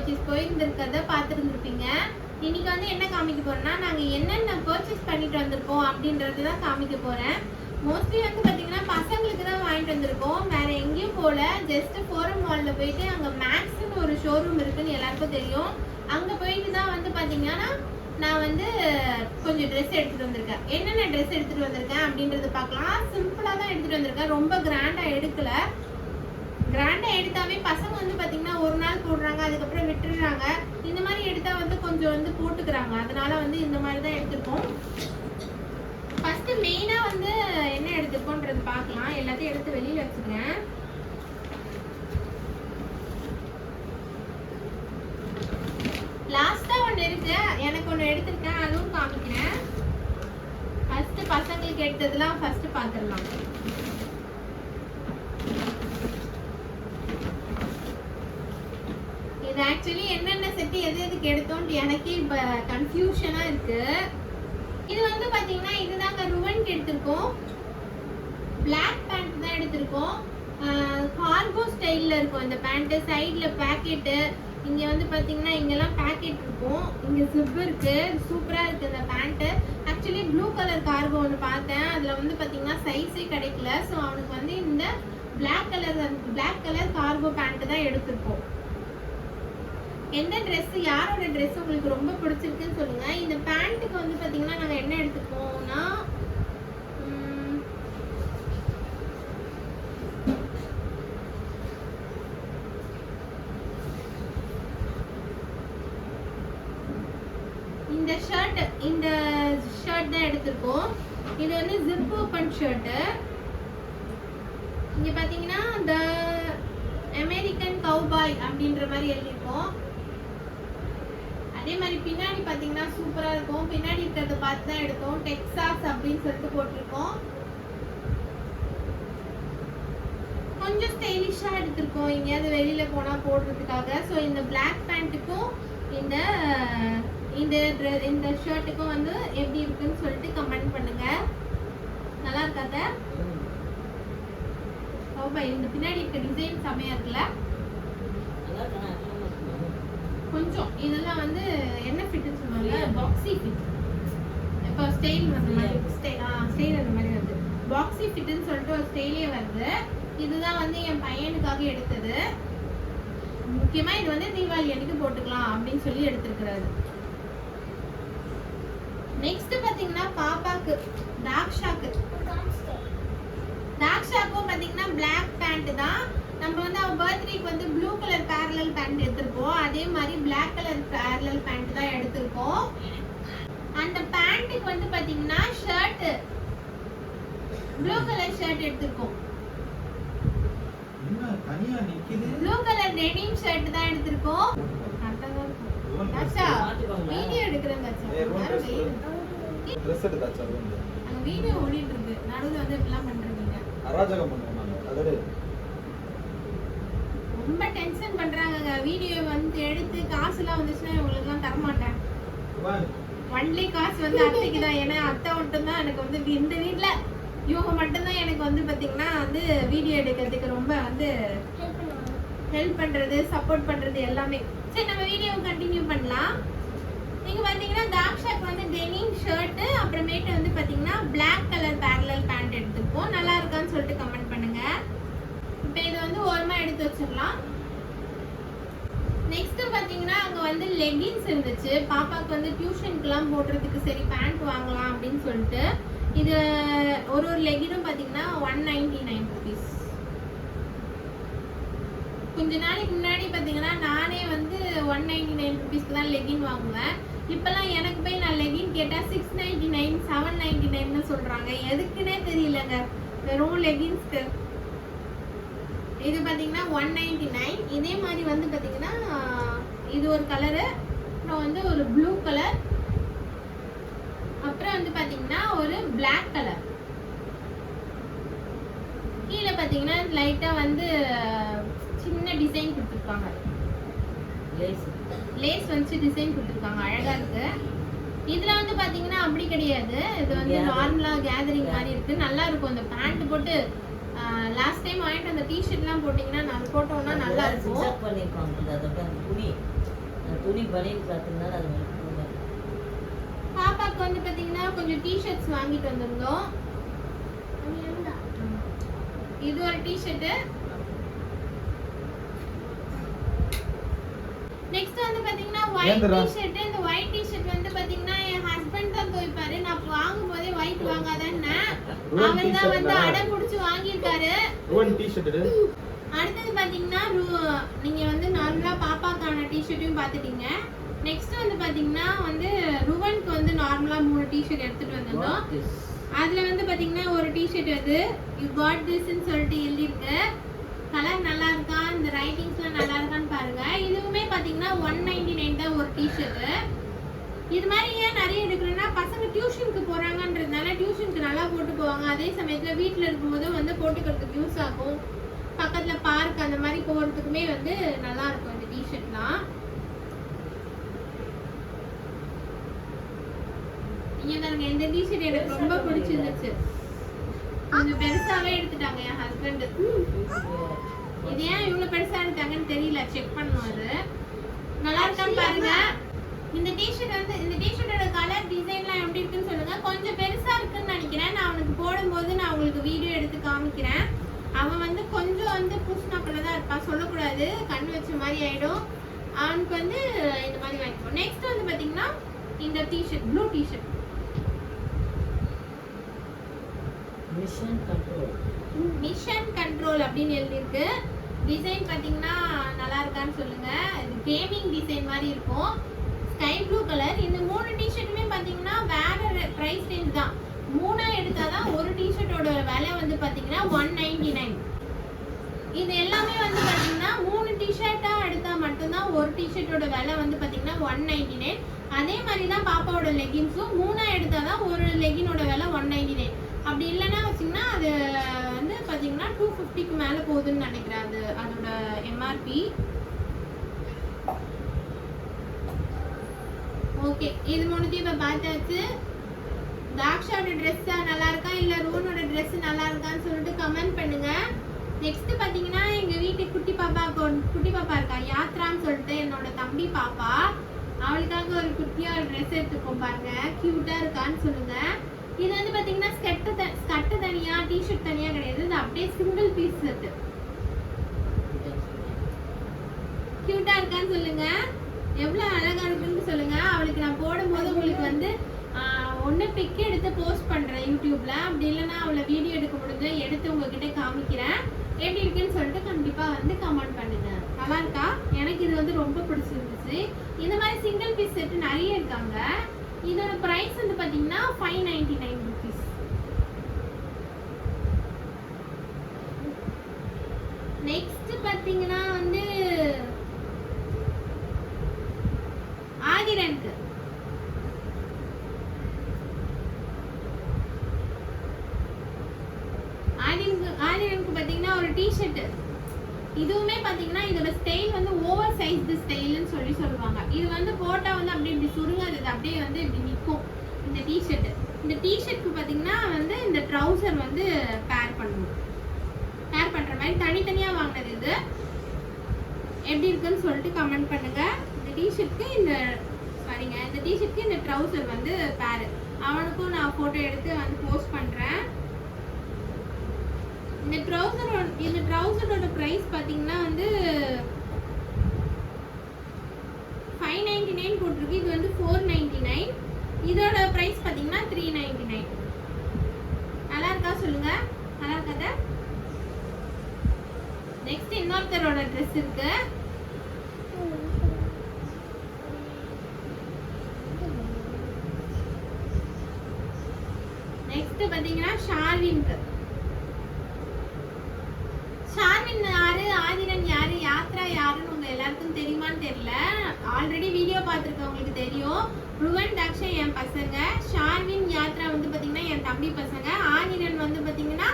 Purchase போயிருந்திருக்கிறத பார்த்துருந்துருப்பீங்க. இன்னைக்கு வந்து என்ன காமிக்க போறேன்னா நாங்கள் என்னென்ன பர்ச்சேஸ் பண்ணிட்டு வந்திருக்கோம் அப்படின்றது தான் காமிக்க போறேன். மோஸ்ட்லி வந்து பார்த்தீங்கன்னா பசங்களுக்கு தான் வாங்கிட்டு வந்திருக்கோம். வேற எங்கேயும் போல. ஜஸ்ட் ஃபோரம் மாலில் போயிட்டு அங்கே மேக்ஸ்னு ஒரு ஷோரூம் இருக்குன்னு எல்லாருக்கும் தெரியும். அங்கே போயிட்டு தான் வந்து பார்த்தீங்கன்னா நான் வந்து கொஞ்சம் ட்ரெஸ் எடுத்துகிட்டு வந்திருக்கேன். என்னென்ன ட்ரெஸ் எடுத்துகிட்டு வந்திருக்கேன் அப்படின்றத பார்க்கலாம். சிம்பிளாக தான் எடுத்துகிட்டு வந்திருக்கேன். ரொம்ப கிராண்டாக எடுக்கலை. கிராண்டாக எடுத்தாவே பசங்க வந்து பார்த்தீங்கன்னா ஒரு நாள் போடுறாங்க அதுக்கப்புறம் விட்டுடுறாங்க. இந்த மாதிரி எடுத்தால் வந்து கொஞ்சம் வந்து போட்டுக்கிறாங்க. அதனால வந்து இந்த மாதிரி தான் எடுத்திருக்கோம். ஃபஸ்ட்டு மெயினாக வந்து என்ன எடுத்துருக்கோன்றது பார்க்கலாம். எல்லாத்தையும் எடுத்து வெளியில் வச்சுக்கிறேன். லாஸ்ட்டாக ஒன்று இருக்கு. எனக்கு ஒன்று எடுத்திருக்கேன். அதுவும் காமிக்கிறேன். ஃபஸ்ட்டு பசங்களுக்கு எடுத்ததெல்லாம் ஃபஸ்ட்டு பார்த்துடலாம் இது ஆக்சுவலி என்னென்ன செட்டு எது எதுக்கு எடுத்தோம்னு எனக்கே இப்போ கன்ஃபியூஷனாக இருக்கு. இது வந்து பார்த்தீங்கன்னா இதுதாங்க ருவன்க்கு எடுத்திருக்கோம். பிளாக் பேண்ட் தான் எடுத்திருக்கோம். கார்கோ ஸ்டைலில் இருக்கும் இந்த பேண்ட்டு சைடில் பேக்கெட்டு இங்கே வந்து பார்த்தீங்கன்னா இங்கெல்லாம் பேக்கெட் இருக்கும். இங்கே ஜிப் இருக்கு. சூப்பராக இருக்குது இந்த pant actually blue colour cargo ஒன்று பார்த்தேன். அதில் வந்து பார்த்தீங்கன்னா சைஸே கிடைக்கல. ஸோ அவனுக்கு வந்து இந்த black colour black colour cargo pant தான் எடுத்திருக்கோம். எந்த ட்ரெஸ் யாரோட ட்ரெஸ் உங்களுக்கு ரொம்ப பிடிச்சிருக்குன்னு சொல்லுங்க. இந்த பேண்ட்டுக்கு வந்து பாத்தீங்கன்னா நாங்கள் என்ன எடுத்துப்போம்னா உம், இந்த ஷர்ட் இந்த ஷர்ட் தான் எடுத்திருக்கோம். இது வந்து ஜிப் ஓப்பன் ஷர்ட்டு இங்க பாத்தீங்கன்னா த அமெரிக்கன் கவுபாய் அப்படின்ற மாதிரி எழுதியிருக்கோம். அதே மாதிரி பின்னாடி பாத்தீங்கன்னா சூப்பரா இருக்கும். பின்னாடி இருக்கிறத பார்த்து தான் எடுத்தோம். டெக்சாஸ் அப்படின்னு சொல்லிட்டு போட்டிருக்கோம். கொஞ்சம் ஸ்டைலிஷா எடுத்திருக்கோம். எங்கேயாவது வெளியில போனா போடுறதுக்காக. ஸோ இந்த பிளாக் பேண்ட்டுக்கும் இந்த இந்த dre- இந்த ஷர்ட்டுக்கும் வந்து எப்படி இருக்குன்னு சொல்லிட்டு கமெண்ட் பண்ணுங்க. நல்லா இருக்காத இந்த பின்னாடி இருக்க டிசைன் செமையா இருக்குல்ல? கொஞ்சம். இதெல்லாம் வந்து என்ன ஃபிட்னு சொல்லுவாங்க பாக்ஸி ஃபிட் இப்போ ஸ்டைல் வந்த மாதிரி. ஸ்டைல் ஆ ஸ்டைல் அந்த மாதிரி வருது. பாக்ஸி ஃபிட்னு சொல்லிட்டு ஒரு ஸ்டைலே வருது. இதுதான் வந்து என் பையனுக்காக எடுத்தது. முக்கியமா இது வந்து தீபாவளி அன்னைக்கு போட்டுக்கலாம் அப்படின்னு சொல்லி எடுத்திருக்கிறாரு. நெக்ஸ்ட் பாத்தீங்கன்னா பாப்பாக்கு தாக்ஷாக்கு தாக்ஷாக்கும் பாத்தீங்கன்னா Black பேண்ட் தான். நம்ம வந்து அவ பர்த்டேக்கு வந்து ப்ளூ கலர் பேரலல் பேண்ட் எடுத்திருப்போம் அதே மாதிரி Black கலர் பேரலல் பேண்ட் தான் எடுத்திருக்கோம். அந்த பேண்ட்டுக்கு வந்து பாத்தீங்கன்னா ஷர்ட் ப்ளூ கலர் ஷர்ட் எடுத்திருக்கோம். ப்ளூ கலர் டெனிம் ஷர்ட் தான் எடுத்திருக்கோம். வீடியோ எடுக்கிறேன் வீடியோ. ஓடிட்டு இருக்கு. நடுவுல வந்து இப்படிலாம் பண்றீங்க. அராஜகம் பண்ணுவோம் அதோட ரொம்ப டென்ஷன் பண்றாங்க வீடியோ வந்து எடுத்து காசுலாம் வந்துச்சுன்னா இவங்களுக்குலாம் தரமாட்டேன். ஒன்லி காசு வந்து அத்தைக்கு தான். ஏன்னா அத்தை மட்டும் தான் எனக்கு வந்து இந்த வீட்ல இவங்க மட்டும்தான் எனக்கு வந்து பாத்தீங்கன்னா வந்து வீடியோ எடுக்கிறதுக்கு ரொம்ப வந்து ஹெல்ப் பண்றது சப்போர்ட் பண்றது எல்லாமே. சரி நம்ம வீடியோ கண்டினியூ பண்ணலாம். நீங்க பாத்தீங்கன்னா தாக்ஷாக்கு வந்து டெனிம் ஷர்ட் அப்புறமேட்டு வந்து பாத்தீங்கன்னா Black கலர் பேரலல் பேண்ட் எடுத்துப்போம் நல்லா இருக்கான்னு சொல்லிட்டு கமெண்ட் பண்ணுங்க. இப்போ இதை வந்து ஓரமா எடுத்து வச்சிடலாம். நெக்ஸ்ட் பாத்தீங்கன்னா அங்க வந்து லெகின்ஸ் இருந்துச்சு. பாப்பாக்கு வந்து டியூஷனுக்குலாம் போடுறதுக்கு சரி பேண்ட் வாங்கலாம் அப்படின்னு சொல்லிட்டு. இது ஒரு ஒரு லெகினும் பாத்தீங்கன்னா ஒன் நைன்டி நைன் ருபீஸ் கொஞ்ச நாளைக்கு முன்னாடி பாத்தீங்கன்னா நானே வந்து ஒன் நைன்டி நைன் ருபீஸ்க்கு தான் லெகின் வாங்குவேன். இப்பெல்லாம் எனக்கு போய் நான் லெகின் கேட்டா six ninety nine seven ninety நைன்னு சொல்றாங்க. எதுக்குன்னே தெரியலங்க. வெறும் லெகின்ஸ்க்கு இது பாத்தீங்கன்னா ஒன் நைன்டி நைன் இதே மாதிரி வந்து பாத்தீங்கன்னா இது ஒரு கலரு அப்புறம் வந்து ஒரு ப்ளூ கலர் அப்புறம் வந்து பாத்தீங்கன்னா ஒரு Black கலர் கீழே பாத்தீங்கன்னா லைட்டா வந்து சின்ன டிசைன் கொடுத்துருக்காங்க. லேஸ் வச்சு டிசைன் கொடுத்துருக்காங்க. அழகா இருக்கு. இதுல வந்து பாத்தீங்கன்னா அப்படி கிடையாது. இது வந்து Gathering. நார்மலா கேதரிங் மாதிரி இருக்கு. நல்லா இருக்கும். இந்த பேண்ட் போட்டு லாஸ்ட் டைம் வாங்கிட்டு அந்த டிஷர்ட்லாம் போட்டீங்கன்னா நான் போட்டோம்னா நல்லா இருக்கும். பண்ணிருப்பாங்க அதோட துணி. துணி பனியன் கிளாத்துனால அது. பாப்பாக்கு வந்து பாத்தீங்கன்னா கொஞ்சம் டிஷர்ட்ஸ் வாங்கிட்டு வந்திருந்தோம். இது ஒரு டிஷர்ட் நெக்ஸ்ட் வந்து பாத்தீங்கன்னா ஒயிட். டிஷர்ட் இந்த ஒயிட் டிஷர்ட் வந்து பாத்தீங்கன்னா என் ஹஸ்பண்ட் தான் துவைப்பாரு. நான் வாங்கும் போதே ஒயிட் வாங்காதேன்னு. அவர் தான் t-shirt வந்து தானே? அடம் பிடிச்சு வாங்கியிருக்காரு. டிஷர்ட் அடுத்தது பாத்தீங்கன்னா நீங்க வந்து நார்மலா பாப்பாக்கான டிஷர்ட்டையும் நெக்ஸ்ட் வந்து பாத்தீங்கன்னா வந்து ருவனுக்கு வந்து நார்மலா மூணு டிஷர்ட் எடுத்துட்டு வந்திருந்தோம்? அதுல வந்து பாத்தீங்கன்னா ஒரு டிஷர்ட் அது. யூ காட் திஸ்ன்னு சொல்லிட்டு எழுதியிருக்கு. கலர் நல்லா இருக்கா? இந்த ரைட்டிங்ஸ்லாம் நல்லா இருக்கான்னு பாருங்க. இதுவுமே பாத்தீங்கன்னா ஒன் நைன்டி நைன் தான் ஒரு டிஷர்ட் இது மாதிரி ஏன் நிறைய எடுக்கிறேன்னா பசங்க டியூஷனுக்கு போறாங்கன்றதுனால டியூஷனுக்கு நல்லா போட்டு போவாங்க. அதே சமயத்துல வீட்ல இருக்கும்போது வந்து போட்டுக்கிறதுக்கு யூஸ் ஆகும். பக்கத்துல பார்க் அந்த மாதிரி போறதுக்குமே வந்து நல்லா இருக்கும் இந்த டிஷர்ட்லாம் இங்க பாருங்க இந்த டிஷர்ட் எனக்கு ரொம்ப பிடிச்சிருந்துச்சு. கொஞ்சம் பெருசாவே எடுத்துட்டாங்க என் ஹஸ்பண்ட் இது ஏன் இவ்வளவு பெருசா எடுத்தாங்கன்னு தெரியல. செக் அது நல்லா இருக்கான்னு பாருங்க. இந்த டிஷர்ட் வந்து இந்த டிஷர்ட்டோட கலர் டிசைன்லாம் எப்படி இருக்குன்னு சொல்லுங்க. கொஞ்சம் பெருசா இருக்குன்னு நினைக்கிறேன். நான் அவனுக்கு போடும்போது நான் உங்களுக்கு வீடியோ எடுத்து காமிக்கிறேன். அவன் வந்து கொஞ்சம் வந்து பூசினாப்பில் தான் இருப்பான் சொல்லக்கூடாது. கண் வச்ச மாதிரி ஆயிடும். அவனுக்கு வந்து இந்த மாதிரி வாங்கிப்போம் நெக்ஸ்ட் வந்து பாத்தீங்கன்னா இந்த T-shirt blue T-shirt Mission control. Mission control அப்படின்னு எழுதியிருக்கு. டிசைன் பார்த்தீங்கன்னா நல்லா இருக்கான்னு சொல்லுங்க. இது கேமிங் டிசைன் மாதிரி இருக்கும். ஸ்கை ப்ளூ கலர் இந்த மூணு டிஷர்ட்டுமே பார்த்தீங்கன்னா வேற ப்ரைஸ் ரேஞ்ச் தான். மூணாக எடுத்தால் தான் ஒரு டிஷர்ட்டோட விலை வந்து பார்த்தீங்கன்னா ஒன் நைன்டி நைன் இது எல்லாமே வந்து பார்த்தீங்கன்னா மூணு டிஷர்ட்டாக எடுத்தால் மட்டும்தான் ஒரு டிஷர்ட்டோட விலை வந்து பார்த்தீங்கன்னா ஒன் நைன்டி நைன் அதே மாதிரி தான் பாப்பாவோட லெகின்ஸும் மூணாக எடுத்தால் தான் ஒரு லெகினோட விலை ஒன் நைன்டி நைன் அப்படி இல்லைன்னா வச்சிங்கன்னா அது வந்து பார்த்தீங்கன்னா டூ ஃபிஃப்டிக்கு மேலே போகுதுன்னு நினைக்கிறேன். அது அதோட எம்ஆர்பி ஓகே இது மூணுத்தையும் இப்போ பார்த்தாச்சு தாக்ஷாவோட ட்ரெஸ் நல்லா இருக்கா இல்லை ரூனோட ட்ரெஸ் நல்லா இருக்கான்னு சொல்லிட்டு கமெண்ட் பண்ணுங்க. நெக்ஸ்ட் பார்த்தீங்கன்னா எங்கள் வீட்டு குட்டி ஒரு குட்டி பாப்பா இருக்கா யாத்ரான்னு சொல்லிட்டு என்னோட தம்பி பாப்பா அவளுக்காக ஒரு குட்டியா ஒரு ட்ரெஸ் எடுத்துப்போம் பாருங்க க்யூட்டா இருக்கான்னு சொல்லுங்க. இது வந்து பாத்தீங்கன்னா ஸ்கெட்டு த ஸ்கட்டு தனியா டிஷர்ட் தனியா கிடையாது இது அப்படியே சிங்கிள் பீஸ் செட் கியூட்டா இருக்கான்னு சொல்லுங்க. எவ்வளோ அழகாக இருக்குன்னு சொல்லுங்கள் அவளுக்கு நான் போடும்போது உங்களுக்கு வந்து ஒன்று பிக் எடுத்து போஸ்ட் பண்ணுறேன் யூடியூப்பில் அப்படி இல்லைன்னா அவளை வீடியோ எடுக்க முடிஞ்சு எடுத்து உங்ககிட்ட காமிக்கிறேன். எப்படி இருக்குன்னு சொல்லிட்டு கண்டிப்பாக வந்து கமெண்ட் பண்ணுங்கள் நல்லா இருக்கா? எனக்கு இது வந்து ரொம்ப பிடிச்சிருந்துச்சு. இந்த மாதிரி சிங்கிள் பீஸ் செட்டு நிறைய இருக்காங்க. இதோட ப்ரைஸ் வந்து பார்த்தீங்கன்னா five ninety nine rupees next பார்த்தீங்கன்னா வந்து ஆதிரனுக்கு ஆதிரனுக்கு பார்த்தீங்கன்னா ஒரு டிஷர்ட் இதுவுமே பார்த்தீங்கன்னா இதோட ஸ்டைல் வந்து ஓவர் சைஸ்டு ஸ்டைல்னு சொல்லி சொல்லுவாங்க. இது வந்து போட்டால் வந்து அப்படியே இப்படி சுருங்காது அப்படியே வந்து இப்படி நிற்கும். இந்த டிஷர்ட் இந்த டிஷர்ட்க்கு பார்த்தீங்கன்னா வந்து இந்த ட்ரௌசர் வந்து பேர் பண்ணணும் பேர் பண்ணுற மாதிரி தனித்தனியாக வாங்கினது இது. எப்படி இருக்குன்னு சொல்லிட்டு கமெண்ட் பண்ணுங்க. இந்த டிஷர்ட்க்கு இந்த பாருங்க இந்த டிஷர்ட்க்கு இந்த ட்ரௌசர் வந்து பேரு. அவனுக்கும் நான் போட்டோ எடுத்து வந்து போஸ்ட் பண்றேன். இந்த ட்ரௌசரோட இந்த ட்ரௌசரோட ப்ரைஸ் பார்த்தீங்கன்னா வந்து ஃபைவ் நைன்டி நைன் போட்டிருக்கு. இது வந்து ஃபோர் நைன்டி நைன் இதோட ப்ரைஸ் பார்த்தீங்கன்னா த்ரீ நைன்டி நைன் நல்லா இருக்கா சொல்லுங்க? நல்லா இருக்காத நெக்ஸ்ட் இன்னொருத்தரோட ட்ரெஸ் இருக்குது நெக்ஸ்ட் பாத்தீங்கன்னா ஷார்வின்க்கு ஷார்வின் யாரு? ஆதிரன் யாரு? யாத்ரா யாருன்னு உங்க எல்லாருக்கும் தெரியுமான்னு தெரியல. ஆல்ரெடி வீடியோ பார்த்துருக்கவங்களுக்கு தெரியும். ருவன் தாக்ஷா என் பசங்க. ஷார்வின் யாத்ரா வந்து பாத்தீங்கன்னா என் தம்பி பசங்க. ஆதிரன் வந்து பாத்தீங்கன்னா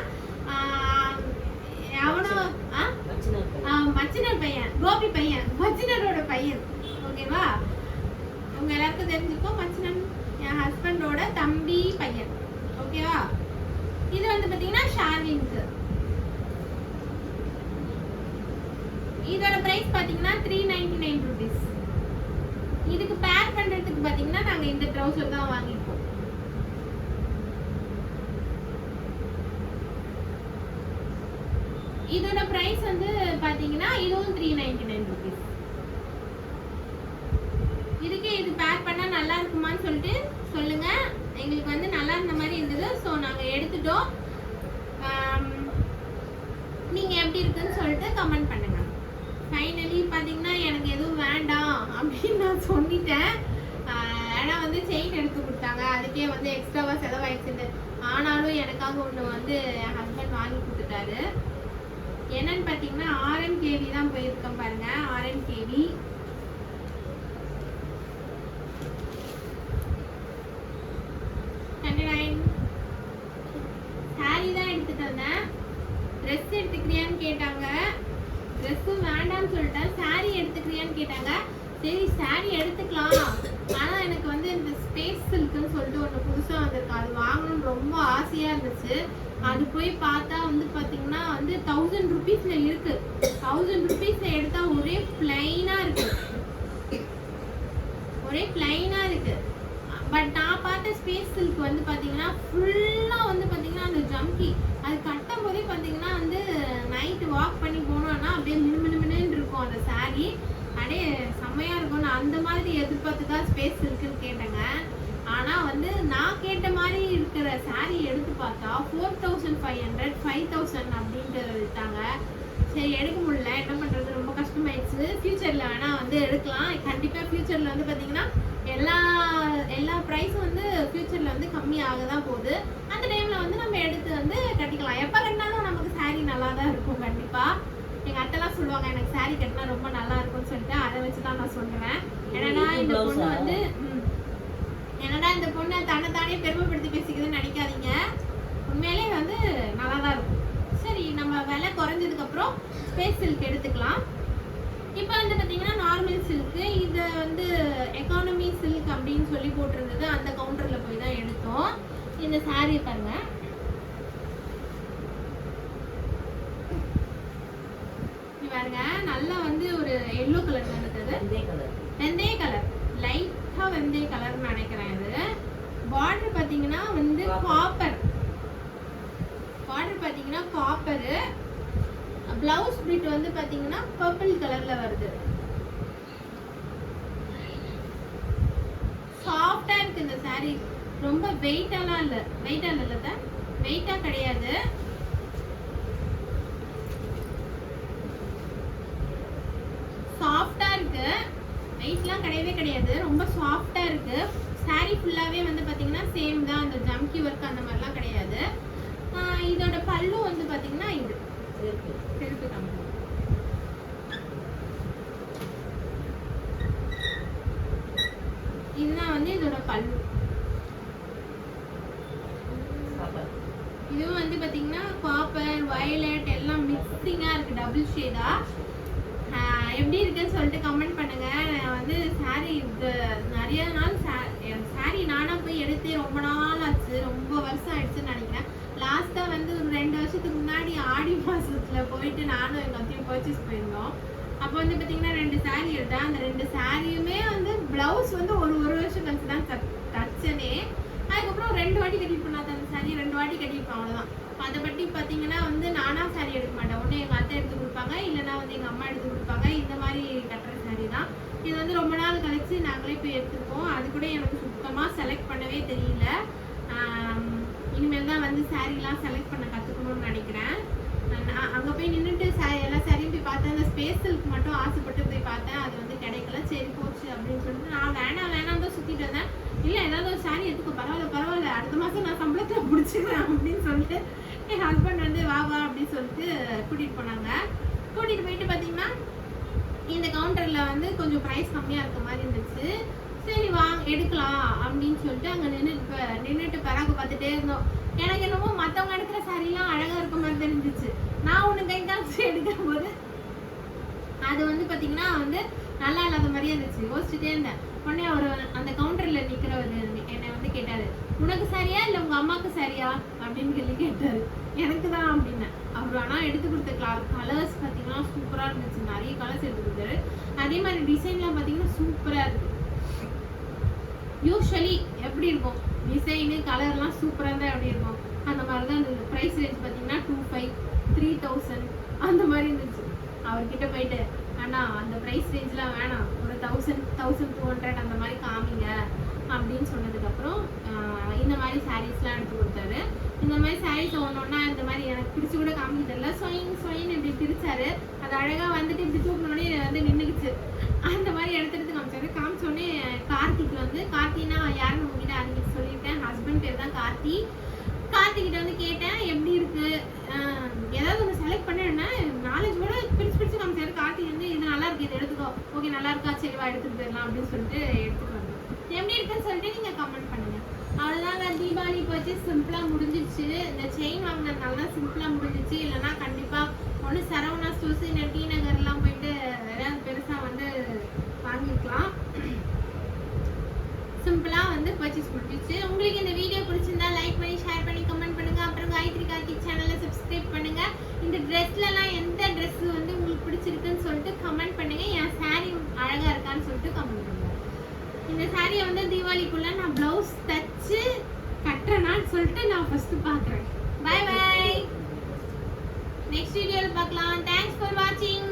ஆஹ், அவனும் மச்சினர் பையன். கோபி பையன். மச்சினரோட பையன். ஓகேவா? உங்க எல்லாருக்கும் தெரிஞ்சுக்கோ மச்சினன் என் ஹஸ்பண்டோட தம்பி பையன். ஓகேவா இது வந்து பாத்தீங்கன்னா ஷார்வின்க்கு இதோட பிரைஸ் பாத்தீங்கன்னா த்ரீ நைன்டி நைன் ருபீஸ் இதுக்கு பேர் பண்றதுக்கு பாத்தீங்கன்னா நாங்க இந்த ட்ரௌசர் தான் வாங்கிப்போம். இதோட பிரைஸ் வந்து பாத்தீங்கன்னா இதுவும் த்ரீ நைன்டி நைன் ருபீஸ் இதுக்கு இது பேக் பண்ணா நல்லா இருக்குமான்னு சொல்லிட்டு சொல்லுங்க எங்களுக்கு வந்து நல்லா இருந்த மாதிரி இருந்தது ஸோ நாங்க எடுத்துட்டோம் ஆம், நீங்க எப்படி இருக்குன்னு சொல்லிட்டு கமெண்ட் பண்ணுங்க. ஃபைனலி பாத்தீங்கன்னா எனக்கு எதுவும் வேண்டாம் அப்படின்னு நான் சொல்லிட்டேன். ஆஹ் ஏன்னா வந்து செயின் எடுத்து கொடுத்தாங்க. அதுக்கே வந்து எக்ஸ்ட்ராவா செலவாயிடுச்சு ஆனாலும் எனக்காக ஒன்று வந்து என் ஹஸ்பண்ட் வாங்கி கொடுத்துட்டாரு. என்னன்னு பார்த்தீங்கன்னா ஆர்என் கேவி தான் போயிருக்கேன் பாருங்க. ஆர்என் கேவி சாரி தான் எடுத்துட்டு வந்தேன் ட்ரெஸ் கேட்டாங்க. ட்ரெஸ்ஸும் வேண்டாம்னு சொல்லிட்டேன். சாரி எடுத்துக்கிறியான்னு கேட்டாங்க. சரி சாரி எடுத்துக்கலாம். ஆனால் எனக்கு வந்து இந்த ஸ்பேஸ் சில்க்னு சொல்லிட்டு ஒன்று புதுசாக வந்திருக்கு. அது வாங்கணும்னு ரொம்ப ஆசையாக இருந்துச்சு. அது போய் பார்த்தா வந்து பார்த்தீங்கன்னா வந்து தௌசண்ட் ருபீஸில் இருக்கு. தௌசண்ட் ருபீஸில் எடுத்தால் ஒரே பிளைனாக இருக்கு. ஒரே பிளைனாக இருக்கு. பட் நான் பார்த்த ஸ்பேஸ் சில்க் வந்து பார்த்தீங்கன்னா ஃபுல்லாக வந்து பாத்தீங்கன்னா அந்த ஜம்கி அது கட்டும் போதே பாத்தீங்கன்னா வந்து நைட் வாக் பண்ணி போனோம்னா அப்படியே மினுமினுமினுன்னு இருக்கும் அந்த saree அப்படியே செம்மையாக இருக்கும்னு அந்த மாதிரி எதிர்பார்த்து தான் ஸ்பேஸ் இருக்குன்னு கேட்டேங்க. ஆனால் வந்து நான் கேட்ட மாதிரி இருக்கிற சாரீ எடுத்து பார்த்தா four thousand five hundred five thousand அப்படின்ட்டு விட்டாங்க சரி எடுக்க முடியல. என்ன பண்ணுறது ரொம்ப கஷ்டமாயிடுச்சு. ஃப்யூச்சரில் வேணால் வந்து எடுக்கலாம். கண்டிப்பாக ஃப்யூச்சரில் வந்து பார்த்தீங்கன்னா எல்லா எல்லா ப்ரைஸும் வந்து ஃப்யூச்சரில் வந்து கம்மியாக தான் போகுது. அந்த டைமில் வந்து நம்ம எடுத்து வந்து கட்டிக்கலாம். எப்போ கட்டினாலும் நமக்கு சாரீ நல்லா தான் இருக்கும் கண்டிப்பாக அத்தைலாம் சொல்லுவாங்க எனக்கு saree கட்டினா ரொம்ப நல்லா இருக்கும்னு சொல்லிட்டு அதை வச்சு தான் நான் சொல்றேன் என்னன்னா இந்த பொண்ணு வந்து என்னடா இந்த பொண்ணு தன்னை தானே பெருமைப்படுத்தி பேசிக்குதுன்னு நினைக்காதீங்க. உண்மையிலே வந்து நல்லா தான் இருக்கும். சரி நம்ம விலை குறைஞ்சதுக்கு அப்புறம் ஸ்பேஸ் சில்க் எடுத்துக்கலாம். இப்போ வந்து பார்த்தீங்கன்னா நார்மல் சில்க்கு இது வந்து எக்கானமி சில்க் அப்படின்னு சொல்லி போட்டிருந்தது அந்த கவுண்டரில் போய் தான் எடுத்தோம். இந்த saree பாருங்க இது பாருங்க நல்லா வந்து ஒரு எல்லோ கலர் இருந்தது கலர் வெந்தய கலர் லைட்டா வெந்தய கலர்னு நினைக்கிறேன் இது. பார்டர் பாத்தீங்கன்னா வந்து காப்பர் பார்டர் பாத்தீங்கன்னா காப்பர் பிளவுஸ் பிட் வந்து பாத்தீங்கன்னா பர்பிள் கலர்ல வருது. சாஃப்டா இருக்கு இந்த saree. ரொம்ப வெயிட்டாலாம் இல்ல. வெயிட்டா இல்ல வெயிட்டா கிடையாது. கிடையவே கிடையாது. ரொம்ப சாஃப்டா இருக்கு. Saree ஃபுல்லாவே வந்து பாத்தீங்கன்னா சேம் தான். அந்த ஜம்கி ஒர்க் அந்த மாதிரிலாம் கிடையாது. இதோட பல்லு வந்து பாத்தீங்கன்னா இது. கம்பெனி இதுதான் வந்து இதோட பல்லு. இதுவும் வந்து பாத்தீங்கன்னா காப்பர் வயலட் எல்லாம் மிக்சிங்கா இருக்கு. டபுள் ஷேடா எப்படி இருக்குன்னு சொல்லிட்டு கமெண்ட் பண்ணுங்க. நான் வந்து சாரி இது நிறைய நாள் சாரி நானா போய் எடுத்து ரொம்ப நாள் ஆச்சு. ரொம்ப வருஷம் ஆயிடுச்சுன்னு நினைக்கிறேன். லாஸ்டா வந்து ஒரு ரெண்டு வருஷத்துக்கு முன்னாடி ஆடி மாசத்துல போயிட்டு நானும் எங்கள் அத்தையும் பர்ச்சேஸ் போயிருந்தோம். அப்போ வந்து பார்த்தீங்கன்னா ரெண்டு saree எடுத்தேன். அந்த ரெண்டு சாரியுமே வந்து பிளவுஸ் வந்து ஒரு ஒரு வருஷம் கழிச்சு தான் தச்சனே அதுக்கப்புறம் ரெண்டு வாட்டி கட்டிட்டு போனா அந்த சாரி ரெண்டு வாட்டி கட்டியிருப்பேன் அவ்வளோதான் அதை பற்றி பார்த்தீங்கன்னா வந்து நானாக சாரி எடுக்க மாட்டேன். ஒன்று எங்கள் அத்தை எடுத்து கொடுப்பாங்க இல்லைன்னா வந்து எங்கள் அம்மா எடுத்து கொடுப்பாங்க. இந்த மாதிரி கட்டுற சாரி தான். இது வந்து ரொம்ப நாள் கழிச்சு நாங்களே போய் எடுத்துருக்கோம் அது கூட எனக்கு சுத்தமாக செலக்ட் பண்ணவே தெரியல. இனிமேல் தான் வந்து சாரீலாம் செலக்ட் பண்ண கற்றுக்கணும்னு நினைக்கிறேன். நான் அங்கே போய் நின்றுட்டு சாரி எல்லா சாரியும் போய் பார்த்தேன். அந்த ஸ்பேஸ் சில்க் மட்டும் ஆசைப்பட்டு போய் பார்த்தேன். அது வந்து கிடைக்கல. சரி போச்சு அப்படின்னு சொல்லிட்டு நான் வேணாம் வேணாம் தான் சுற்றிட்டு வந்தேன் இல்லை ஏதாவது ஒரு சாரி எடுத்துக்கோ. பரவாயில்ல பரவாயில்ல. அடுத்த மாதம் நான் சம்பளத்தில் பிடிச்சிக்கிறேன் அப்படின்னு சொல்லிட்டு என் ஹஸ்பண்ட் வந்து வா வா அப்படின்னு சொல்லிட்டு கூட்டிகிட்டு போனாங்க. கூட்டிகிட்டு போயிட்டு பார்த்தீங்கன்னா இந்த கவுண்டரில் வந்து கொஞ்சம் ப்ரைஸ் கம்மியாக இருக்க மாதிரி இருந்துச்சு. சரி வா எடுக்கலாம் அப்படின்னு சொல்லிட்டு அங்கே நின்று இப்போ நின்றுட்டு பிறகு பார்த்துட்டே இருந்தோம். எனக்கு என்னமோ மற்றவங்க எடுக்கிற சாரிலாம் அழகாக இருக்க மாதிரி தெரிஞ்சிச்சு. நான் ஒன்று கை காமிச்சு எடுக்கும் போது அது வந்து பார்த்தீங்கன்னா வந்து நல்லா இல்லாத மாதிரியே இருந்துச்சு. யோசிச்சுட்டே இருந்தேன். உடனே அவர் அந்த கவுண்டரில் நிற்கிறவர் என்னை கேட்டாரு. உனக்கு சரியா இல்லை உங்க அம்மாவுக்கு சரியா? அப்படின்னு சொல்லி கேட்டாரு. எனக்கு தான் அப்படின்னேன். அவர் ஆனால் எடுத்து கொடுத்த கலர்ஸ் பார்த்தீங்கன்னா சூப்பராக இருந்துச்சு. நிறைய கலர்ஸ் எடுத்து கொடுத்தாரு. அதே மாதிரி டிசைன்லாம் பார்த்தீங்கன்னா சூப்பராக இருக்கு. யூஸ்வலி எப்படி இருக்கும்? டிசைனு கலர்லாம் சூப்பராக தான் எப்படி இருக்கும்? அந்த மாதிரி தான் இருந்தது. ப்ரைஸ் ரேஞ்ச் பார்த்தீங்கன்னா டூ ஃபைவ் த்ரீ தௌசண்ட் அந்த மாதிரி இருந்துச்சு. அவர்கிட்ட போயிட்டு அண்ணா அந்த ப்ரைஸ் ரேஞ்ச்லாம் வேணாம். ஒரு தௌசண்ட் தௌசண்ட் டூ ஹண்ட்ரட் அந்த மாதிரி காமிங்க. அப்படின்னு சொன்னதுக்கப்புறம் இந்த மாதிரி சாரீஸ்லாம் எடுத்து கொடுத்தாரு. இந்த மாதிரி சாரீஸ் ஒன்று ஒன்றா இந்த மாதிரி எனக்கு பிடிச்சி கூட காமிக்க தெரியல சொயின் சொயின் இப்படி பிரிச்சாரு. அது அழகாக வந்துட்டு இப்படி தூக்கினோடனே வந்து நின்றுக்குச்சு அந்த மாதிரி எடுத்துகிட்டு காமிச்சாரு. காமிச்சோடனே கார்த்திக் வந்து கார்த்தினா யாருன்னு உங்ககிட்ட அதுக்கு சொல்லியிருக்கேன். ஹஸ்பண்ட் பேர் தான் கார்த்தி. கார்த்திகிட்ட வந்து கேட்டேன் எப்படி இருக்கு? ஏதாவது ஒன்று செலக்ட் பண்ணேன்னா நாலேஜ் கூட பிரிச்சு பிரிச்சு காமிச்சாரு. கார்த்திக் வந்து இது நல்லா இருக்கு இதை எடுத்துக்கோ. ஓகே நல்லா இருக்கா? சரிவா எடுத்துட்டு போயிடலாம். அப்படின்னு சொல்லிட்டு எடுத்துட்டு வந்தோம் எப்படி இருக்குன்னு சொல்லிட்டு நீங்க கமெண்ட் பண்ணுங்க. அவ்வளோதாங்க தீபாவளி போச்சு சிம்பிளா முடிஞ்சிச்சு இந்த செயின் வாங்கினதுனால தான் சிம்பிளா முடிஞ்சிச்சு இல்லைன்னா கண்டிப்பா ஒன்று சரவணா ஸ்டோர்ஸ் இல்லை டி நகர்லாம் போயிட்டு ஏதாவது பெருசா வந்து வாங்கிக்கலாம் சிம்பிளா வந்து பர்ச்சேஸ் முடிஞ்சிச்சு உங்களுக்கு இந்த வீடியோ பிடிச்சிருந்தா லைக் பண்ணி ஷேர் பண்ணி கமெண்ட் பண்ணுங்க. அப்புறம் காயத்ரி கார்த்தி சேனலை சப்ஸ்கிரைப் பண்ணுங்க. இந்த ட்ரெஸ்லலாம் எந்த ட்ரெஸ் வந்து உங்களுக்கு பிடிச்சிருக்குன்னு சொல்லிட்டு கமெண்ட் பண்ணுங்க. என் சாரி அழகா இருக்கான்னு சொல்லிட்டு கமெண்ட் பண்ணுங்க. இந்த சாரியை வந்து தீபாவளிக்குள்ள நான் ப்ளவுஸ் தச்சு கட்டுறேனான்னு சொல்லிட்டு நான் ஃபர்ஸ்ட் பார்க்குறேன். பை பை நெக்ஸ்ட் வீடியோவில் பார்க்கலாம். தேங்க்ஸ் ஃபார் வாட்சிங்